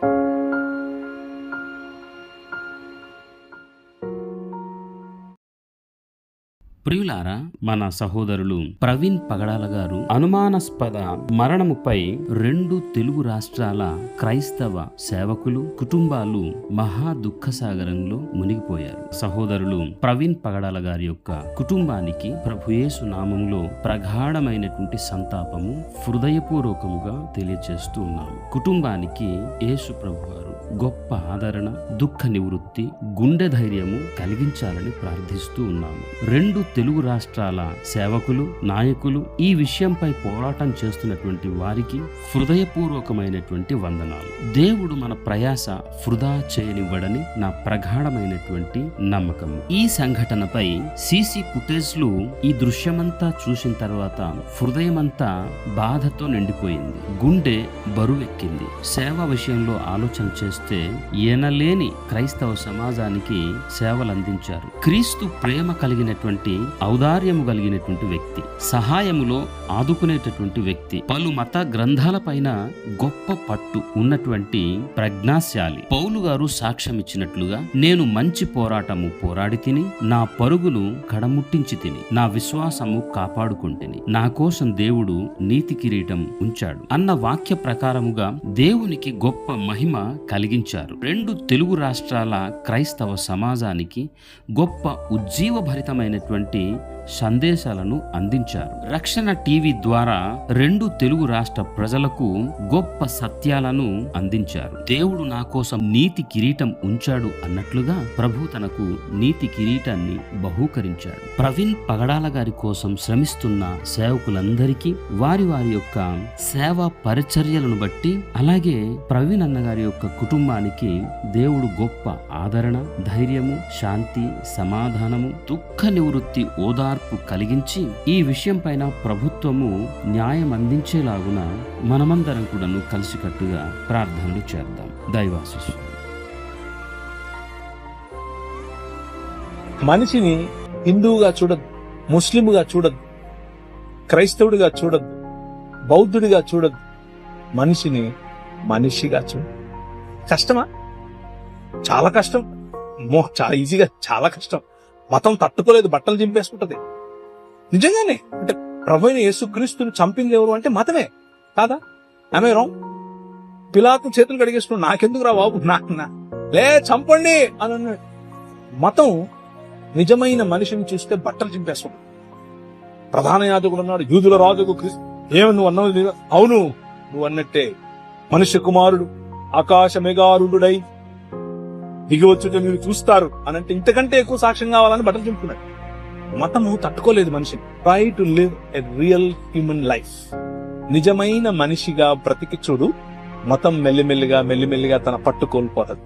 thank you ప్రియులారా మన సహోదరులు ప్రవీణ్ పగడాల గారు అనుమానాస్పద మరణముపై రెండు తెలుగు రాష్ట్రాల క్రైస్తవ సేవకులు కుటుంబాలు మహా దుఃఖసాగరంలో మునిగిపోయారు. సహోదరులు ప్రవీణ్ పగడాల గారి యొక్క కుటుంబానికి ప్రభుయేసు నామంలో ప్రగాఢమైనటువంటి సంతాపము హృదయపూర్వకముగా తెలియజేస్తూ ఉన్నాము. కుటుంబానికి యేసు ప్రభు గారు గొప్ప ఆదరణ దుఃఖ నివృత్తి గుండె ధైర్యము కలిగించాలని ప్రార్థిస్తూ ఉన్నాము. రెండు తెలుగు రాష్ట్రాల సేవకులు నాయకులు ఈ విషయంపై పోరాటం చేస్తున్నటువంటి వారికి హృదయపూర్వకమైనటువంటి వందనాలు. దేవుడు మన ప్రయాస వృధా చేయనివ్వడని నా ప్రగాఢమైనటువంటి నమ్మకం. ఈ సంఘటనపై సీసీ ఫుటేజ్లు ఈ దృశ్యమంతా చూసిన తర్వాత హృదయమంతా బాధతో నిండిపోయింది. గుండె బరువెక్కింది. సేవ విషయంలో ఆలోచన చూస్తే ఎనలేని క్రైస్తవ సమాజానికి సేవలు అందించారు క్రీస్తు ప్రేమ కలిగినటువంటి ఔదార్యము కలిగినటువంటి వ్యక్తి సహాయములో ఆదుకునేటటువంటి వ్యక్తి పలు మత గ్రంథాల పైన గొప్ప పట్టు ఉన్నటువంటి ప్రజ్ఞాశాలి. పౌలు గారు సాక్ష్యం ఇచ్చినట్లుగా నేను మంచి పోరాటము పోరాడి తిని నా పరుగును కడముట్టించి తిని నా విశ్వాసము కాపాడుకుంటుని నా కోసం దేవుడు నీతి కిరీటం ఉంచాడు అన్న వాక్య ప్రకారముగా దేవునికి గొప్ప మహిమ కలిగించారు. రెండు తెలుగు రాష్ట్రాల క్రైస్తవ సమాజానికి గొప్ప ఉజ్జీవభరితమైనటువంటి సందేశాలను అందించారు. రక్షణ టీవీ ద్వారా రెండు తెలుగు రాష్ట్ర ప్రజలకు గొప్ప సత్యాలను అందించారు. దేవుడు నా కోసం నీతి కిరీటం ఉంచాడు అన్నట్లుగా ప్రభు తనకు నీతి కిరీటాన్ని బహూకరించాడు. ప్రవీణ్ పగడాల గారి కోసం శ్రమిస్తున్న సేవకులందరికీ వారి వారి యొక్క సేవా పరిచర్యలను బట్టి అలాగే ప్రవీణ్ అన్నగారి యొక్క కుటుంబానికి దేవుడు గొప్ప ఆదరణ ధైర్యము శాంతి సమాధానము దుఃఖ నివృత్తి మార్పు కలిగించి ఈ విషయం పైన ప్రభుత్వము న్యాయం అందించేలాగున మనమందరం కూడాను కలిసికట్టుగా ప్రార్థనలు చేద్దాం. దైవాశిష్. మనిషిని హిందువుగా చూడద్దు ముస్లింగా చూడద్దు క్రైస్తవుడిగా చూడద్దు బౌద్ధుడిగా చూడద్దు మనిషిని మనిషిగా చూడు కష్టమా? చాలా కష్టం. మో చాలా ఈజీగా చాలా కష్టం. మతం తట్టుకోలేదు బట్టలు చింపేసుకుంటది. నిజంగానే అంటే ప్రభు అయిన యేసుక్రీస్తుని చంపింది ఎవరు అంటే మతమే కాదా? ఆమె రాంగ్ పిలాతు చేతులు కడిగేసుకున్నాడు నాకెందుకు రా బాబు? నా లే చంపండి! అని అన్నాడు. మతం నిజమైన మనిషిని చూస్తే బట్టలు చింపేస్తాడు ప్రధాన యాజకుడు అన్నాడు యూదుల రాజుకు క్రీస్తు ఏమి నువ్వు అన్నావు అవును నువ్వు అన్నట్టే మనుష్య కుమారుడు ఆకాశ మెగారుడై దిగి వచ్చుట మీరు చూస్తారు. అని అంటే ఇంతకంటే ఎక్కువ సాక్ష్యం కావాలని బట్టలు చింపుకున్నాడు మతము తట్టుకోలేదు మనిషిని. Try to live a real human life నిజమైన మనిషిగా బ్రతికి చూడు. మతం మెల్లిమెల్లిగా మెల్లిమెల్లిగా తన పట్టు కోల్పోతుంది.